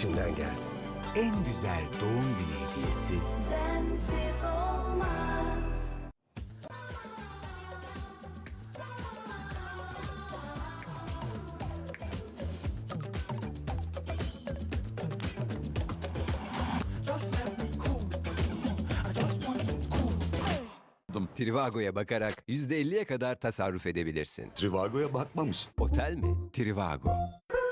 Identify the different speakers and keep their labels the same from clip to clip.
Speaker 1: içimden geldi.
Speaker 2: En güzel doğum günü hediyesi
Speaker 3: Sensiz olmaz.
Speaker 4: Trivago'ya bakarak %50'ye kadar tasarruf edebilirsin.
Speaker 1: Trivago'ya bakmamış.
Speaker 4: Otel mi? Trivago.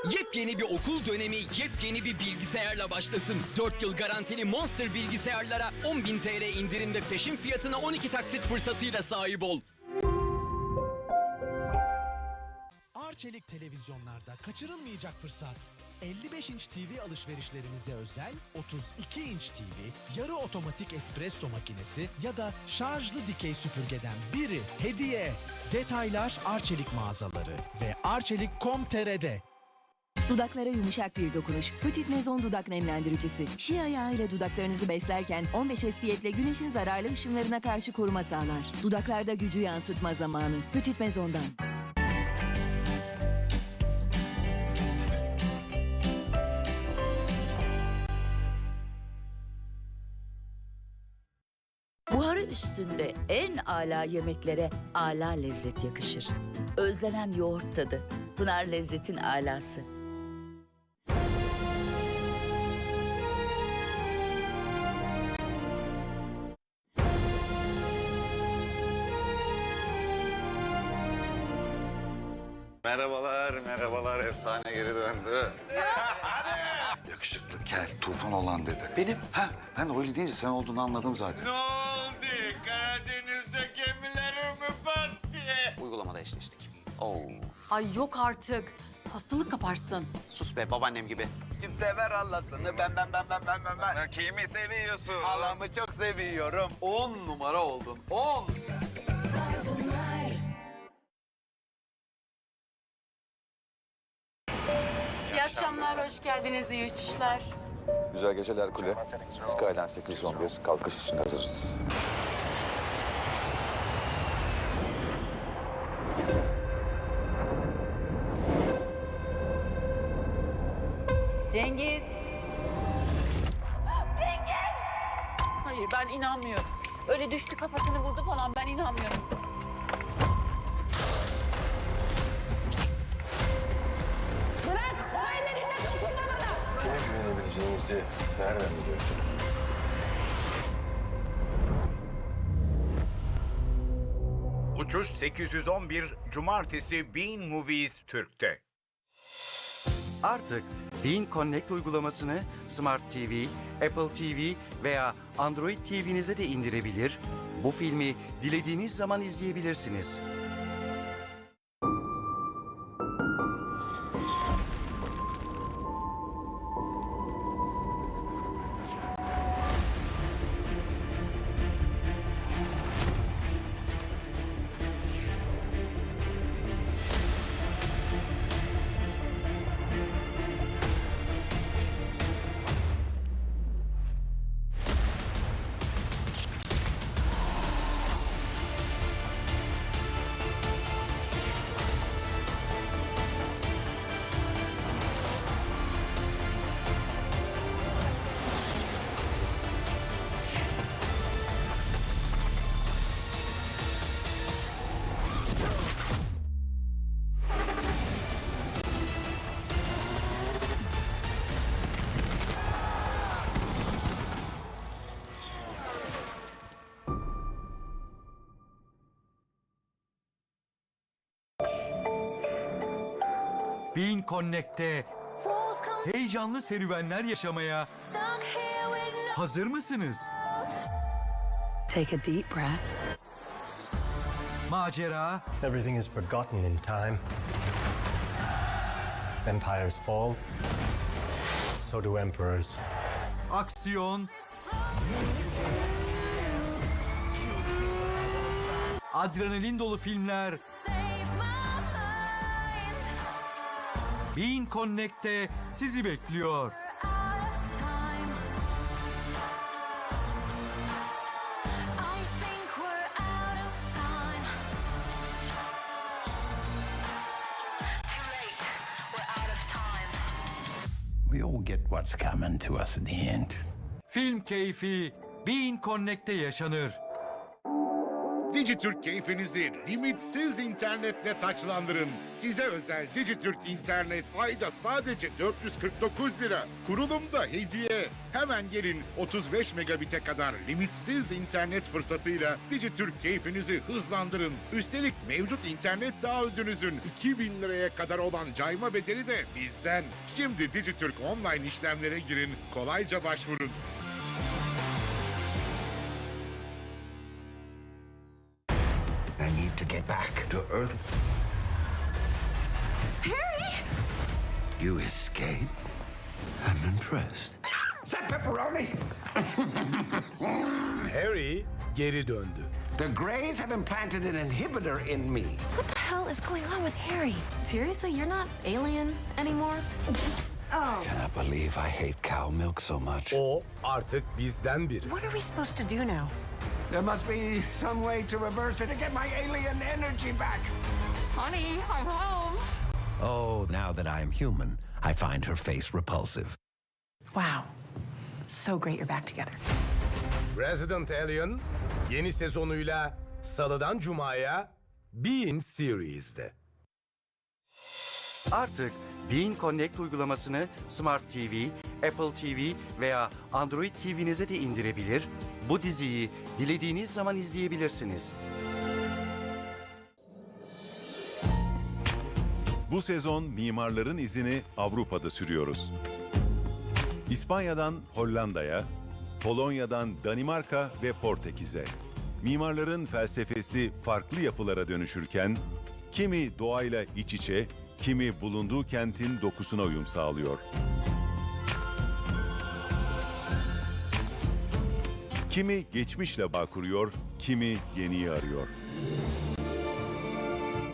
Speaker 5: Yepyeni bir okul dönemi yepyeni bir bilgisayarla başlasın. 4 yıl garantili Monster bilgisayarlara 10.000 TL indirim ve peşin fiyatına 12 taksit fırsatıyla sahip ol.
Speaker 6: Arçelik televizyonlarda kaçırılmayacak fırsat. 55 inç TV alışverişlerinize özel 32 inç TV, yarı otomatik espresso makinesi ya da şarjlı dikey süpürgeden biri hediye. Detaylar Arçelik mağazaları ve arçelik.com.tr'de.
Speaker 7: Dudaklara yumuşak bir dokunuş. Petit Maison dudak nemlendiricisi. Şia yağı ile dudaklarınızı beslerken 15 SPF ile güneşin zararlı ışınlarına karşı koruma sağlar. Dudaklarda gücü yansıtma zamanı. Petit Maison'dan.
Speaker 8: Buharı üstünde en ala yemeklere ala lezzet yakışır. Özlenen yoğurt tadı. Pınar lezzetin alası.
Speaker 9: Merhabalar, merhabalar. Efsane geri döndü. Yakışıklı kel, tufan olan dedi. Benim? Ha, ben öyle deyince sen olduğunu anladım zaten.
Speaker 10: Ne oldu? Karadeniz'de gemilerim mi battı?
Speaker 11: Uygulamada eşleştik. Oo.
Speaker 12: Ay yok artık. Hastalık kaparsın.
Speaker 11: Sus be babaannem gibi. Kim sever Allah'sını? Ben ben ben ben ben ben ben.
Speaker 9: Kimi seviyorsun?
Speaker 11: Halamı çok seviyorum. On numara oldun. On.
Speaker 12: Akşamlar, hoş geldiniz, iyi uçuşlar.
Speaker 9: Güzel geceler kule. Skyline 811 kalkış için hazırız.
Speaker 12: Cengiz. Cengiz! Hayır, ben inanmıyorum. Öyle düştü kafasını vurdu falan, ben inanmıyorum.
Speaker 1: Güvenebileceğinizi nereden biliyorsunuz?
Speaker 2: Uçuş 811 Cumartesi Bean Movies Türk'te.
Speaker 13: Artık Bean Connect uygulamasını Smart TV, Apple TV veya Android TV'nize de indirebilir, bu filmi dilediğiniz zaman izleyebilirsiniz. Bean Connect'te heyecanlı serüvenler yaşamaya hazır mısınız?
Speaker 12: Take a deep breath.
Speaker 13: Macera,
Speaker 1: Everything is forgotten in time. Empires fall. So do emperors.
Speaker 13: aksiyon, adrenalin dolu filmler
Speaker 3: We're out of time.
Speaker 9: We all
Speaker 14: get what's coming to us in the end.
Speaker 13: Film keyfi Bean Connect'te yaşanır.
Speaker 15: Dijitürk keyfinizi limitsiz internetle taçlandırın. Size özel Dijitürk internet ayda sadece 449 lira. Kurulumda hediye. Hemen gelin 35 megabite kadar limitsiz internet fırsatıyla Dijitürk keyfinizi hızlandırın. Üstelik mevcut internet taahhüdünüzün 2000 liraya kadar olan cayma bedeli de bizden. Şimdi Dijitürk online işlemlere girin, kolayca başvurun.
Speaker 14: I need to get back to Earth.
Speaker 3: Harry!
Speaker 14: You escaped? I'm impressed. Is that pepperoni?
Speaker 1: Harry geri döndü.
Speaker 14: The Greys have implanted an inhibitor in me.
Speaker 3: What the hell is going on with Harry? Seriously, you're not alien anymore? Oh.
Speaker 14: Cannot believe I hate cow milk so much.
Speaker 1: O artık bizden biri.
Speaker 3: What are we supposed to do now?
Speaker 14: There must be some way to reverse it to get my alien energy back.
Speaker 3: Honey, I'm home.
Speaker 14: Oh, now that I am human, I find her face repulsive.
Speaker 12: Wow. So great you're back together.
Speaker 1: Resident Alien yeni sezonuyla Salıdan Cuma'ya Being Series'de.
Speaker 13: Artık Bean Connect uygulamasını Smart TV, Apple TV veya Android TV'nize de indirebilir, bu diziyi dilediğiniz zaman izleyebilirsiniz.
Speaker 16: Bu sezon mimarların izini Avrupa'da sürüyoruz. İspanya'dan Hollanda'ya, Polonya'dan Danimarka ve Portekiz'e. Mimarların felsefesi farklı yapılara dönüşürken, kimi doğayla iç içe, kimi bulunduğu kentin dokusuna uyum sağlıyor. Kimi geçmişle bağ kuruyor, kimi yeniyi arıyor.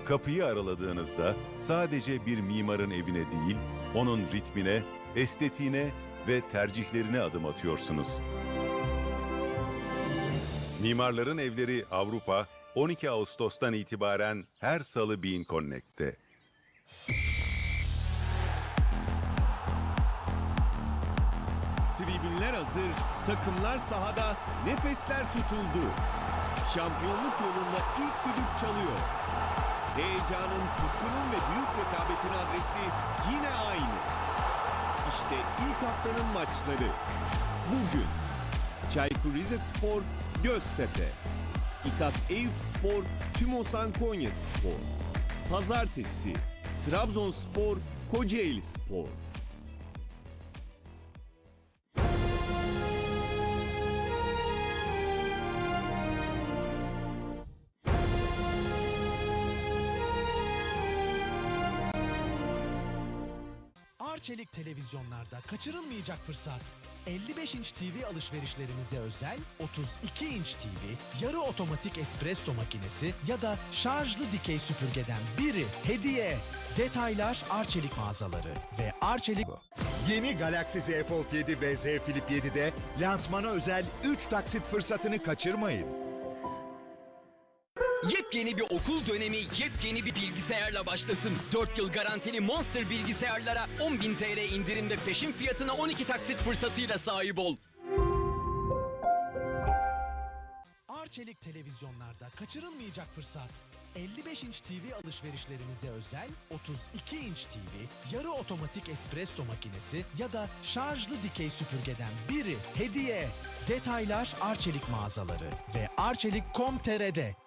Speaker 16: Kapıyı araladığınızda sadece bir mimarın evine değil, onun ritmine, estetiğine ve tercihlerine adım atıyorsunuz. Mimarların Evleri Avrupa 12 Ağustos'tan itibaren her salı Bean Connect'te.
Speaker 17: Tribünler hazır, takımlar sahada, nefesler tutuldu. Şampiyonluk yolunda ilk düdük çalıyor. Heyecanın, tutkunun ve büyük rekabetin adresi yine aynı. İşte ilk haftanın maçları. Bugün Çaykur Rizespor, Göztepe. İkas Eyüp Spor, Tümosan Konya Spor. Pazartesi, Trabzonspor, Kocaeli Spor.
Speaker 6: Arçelik televizyonlarda kaçırılmayacak fırsat. 55 inç TV alışverişlerinize özel 32 inç TV, yarı otomatik espresso makinesi ya da şarjlı dikey süpürgeden biri hediye. Detaylar Arçelik mağazaları ve Arçelik...
Speaker 15: Yeni Galaxy Z Fold 7 ve Z Flip 7'de lansmana özel 3 taksit fırsatını kaçırmayın.
Speaker 5: Yepyeni bir okul dönemi yepyeni bir bilgisayarla başlasın. 4 yıl garantili Monster bilgisayarlara 10.000 TL indirim ve peşin fiyatına 12 taksit fırsatıyla sahip ol.
Speaker 6: Arçelik televizyonlarda kaçırılmayacak fırsat. 55 inç TV alışverişlerinize özel 32 inç TV, yarı otomatik espresso makinesi ya da şarjlı dikey süpürgeden biri hediye. Detaylar Arçelik mağazaları ve Arçelik.com.tr'de.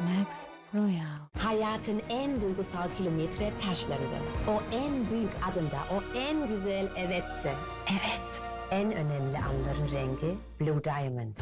Speaker 18: Max Royal. Hayatın en duygusal kilometre taşlarında. O en büyük adımda, o en güzel evette. Evet. En önemli anların rengi Blue Diamond.